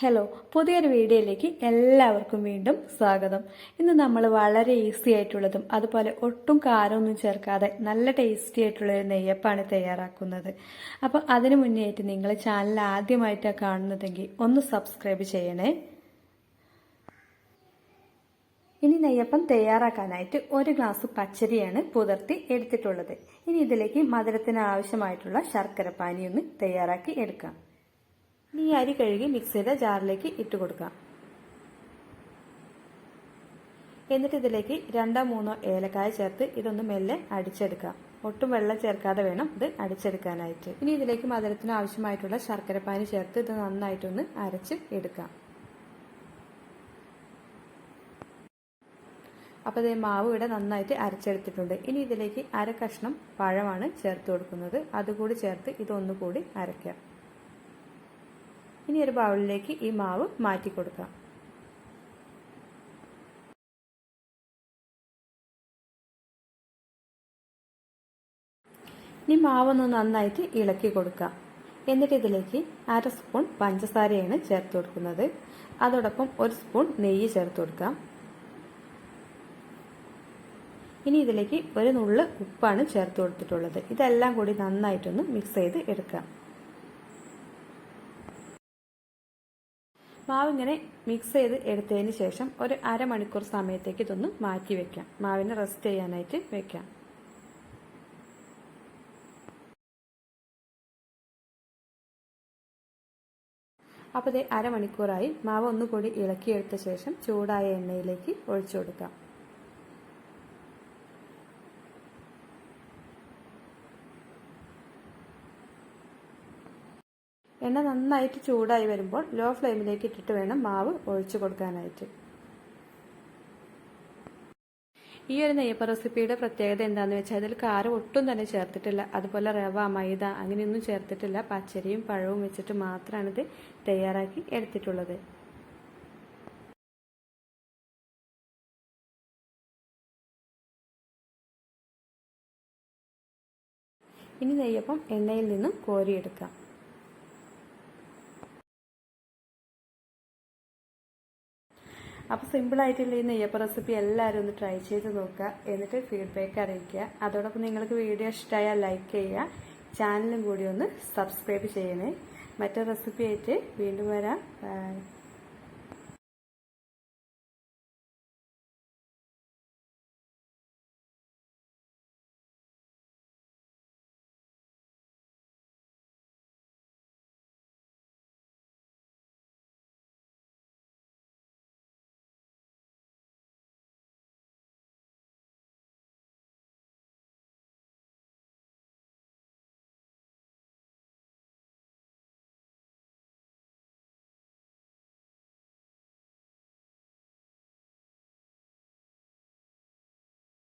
Hello പുതിയൊരു വീഡിയോയിലേക്ക് എല്ലാവർക്കും വീണ്ടും സ്വാഗതം. ഇന്ന് നമ്മൾ വളരെ ഈസി ആയിട്ടുള്ളതും അതുപോലെ ഒട്ടും കാരമൊന്നും ചേർക്കാതെ നല്ല ടേസ്റ്റി ആയിട്ടുള്ള ഒരു നെയ്യപ്പാണ് തയ്യാറാക്കുന്നത്. അപ്പോൾ അതിനു മുന്നേ ആയിട്ട് നിങ്ങൾ ചാനൽ ആദ്യമായിട്ടാണ് കാണുന്നതെങ്കിൽ ഒന്ന് സബ്സ്ക്രൈബ് ചെയ്യണേ. ഇനി നെയ്യപ്പം തയ്യാറാക്കാനായിട്ട് ഒരു ഗ്ലാസ് പച്ചരിയാണ് പുതിർത്തി എടുത്തിട്ടുള്ളത്. ഇനി ഇതിലേക്ക് മധുരത്തിന് ആവശ്യമായിട്ടുള്ള ശർക്കര പാനി ഒന്ന് തയ്യാറാക്കി എടുക്കാം. ഈ അരി കഴുകി മിക്സ് ചെയ്ത ജാറിലേക്ക് ഇട്ട് കൊടുക്കാം എന്നിട്ട് ഇതിലേക്ക് രണ്ടോ മൂന്നോ ഏലക്കായ ചേർത്ത് ഇതൊന്ന് മെല്ലെ അടിച്ചെടുക്കാം ഒട്ടും വെള്ളം ചേർക്കാതെ വേണം ഇത് അടിച്ചെടുക്കാനായിട്ട്. ഇനി ഇതിലേക്ക് മധുരത്തിന് ആവശ്യമായിട്ടുള്ള ശർക്കരപ്പാനി ചേർത്ത് ഇത് നന്നായിട്ടൊന്ന് അരച്ച് എടുക്കാം അപ്പോൾ ഇതേ മാവ് ഇവിടെ നന്നായിട്ട് അരച്ചെടുത്തിട്ടുണ്ട്. ഇനി ഇതിലേക്ക് അര കഷ്ണം പഴമാണ് ചേർത്ത് കൊടുക്കുന്നത്. അതുകൂടി ചേർത്ത് ഇതൊന്നുകൂടി അരയ്ക്കാം. ഇനി ഒരു ബൗളിലേക്ക് ഈ മാവ് മാറ്റി കൊടുക്കാം. ഇനി മാവൊന്ന് നന്നായിട്ട് ഇളക്കി കൊടുക്കാം. എന്നിട്ട് ഇതിലേക്ക് അര സ്പൂൺ പഞ്ചസാരയാണ് ചേർത്ത് കൊടുക്കുന്നത്. അതോടൊപ്പം ഒരു സ്പൂൺ നെയ്യ് ചേർത്ത് കൊടുക്കാം. ഇനി ഇതിലേക്ക് ഒരു നുള്ള് ഉപ്പാണ് ചേർത്ത് കൊടുത്തിട്ടുള്ളത്. ഇതെല്ലാം കൂടി നന്നായിട്ടൊന്ന് മിക്സ് ചെയ്ത് എടുക്കാം. മാവ് ഇങ്ങനെ മിക്സ് ചെയ്ത് എടുത്തതിന് ശേഷം ഒരു അരമണിക്കൂർ സമയത്തേക്ക് ഇതൊന്ന് മാറ്റി വെക്കാം. മാവിനെ റെസ്റ്റ് ചെയ്യാനായിട്ട് വെക്കാം. അപ്പോൾ ഇത് അരമണിക്കൂറായി മാവ് ഒന്നുകൂടി ഇളക്കിയെടുത്ത ശേഷം ചൂടായ എണ്ണയിലേക്ക് ഒഴിച്ചു കൊടുക്കാം. എണ്ണ നന്നായിട്ട് ചൂടായി വരുമ്പോൾ ലോ ഫ്ലെയിമിലേക്ക് ഇട്ടിട്ട് വേണം മാവ് ഒഴിച്ചു കൊടുക്കാനായിട്ട്. ഈ ഒരു നെയ്യപ്പ റെസിപ്പിയുടെ പ്രത്യേകത എന്താണെന്ന് വെച്ചാൽ അതിൽ കാരം ഒട്ടും തന്നെ ചേർത്തിട്ടില്ല. അതുപോലെ റവ മൈദ അങ്ങനെയൊന്നും ചേർത്തിട്ടില്ല. പച്ചരിയും പഴവും വെച്ചിട്ട് മാത്രമാണ് ഇത് തയ്യാറാക്കി എടുത്തിട്ടുള്ളത്. ഇനി നെയ്യപ്പം എണ്ണയിൽ നിന്നും കോരിയെടുക്കാം. അപ്പോൾ സിമ്പിളായിട്ടുള്ള ഈ നെയ്യപ്പ റെസിപ്പി എല്ലാവരും ഒന്ന് ട്രൈ ചെയ്ത് നോക്കുക. എന്നിട്ട് ഫീഡ്ബാക്ക് അറിയിക്കുക. അതോടൊപ്പം നിങ്ങൾക്ക് വീഡിയോ ഇഷ്ടമായാൽ ലൈക്ക് ചെയ്യുക. ചാനലും കൂടി ഒന്ന് സബ്സ്ക്രൈബ് ചെയ്യണേ. മറ്റേ റെസിപ്പി ആയിട്ട് വീണ്ടും വരാം.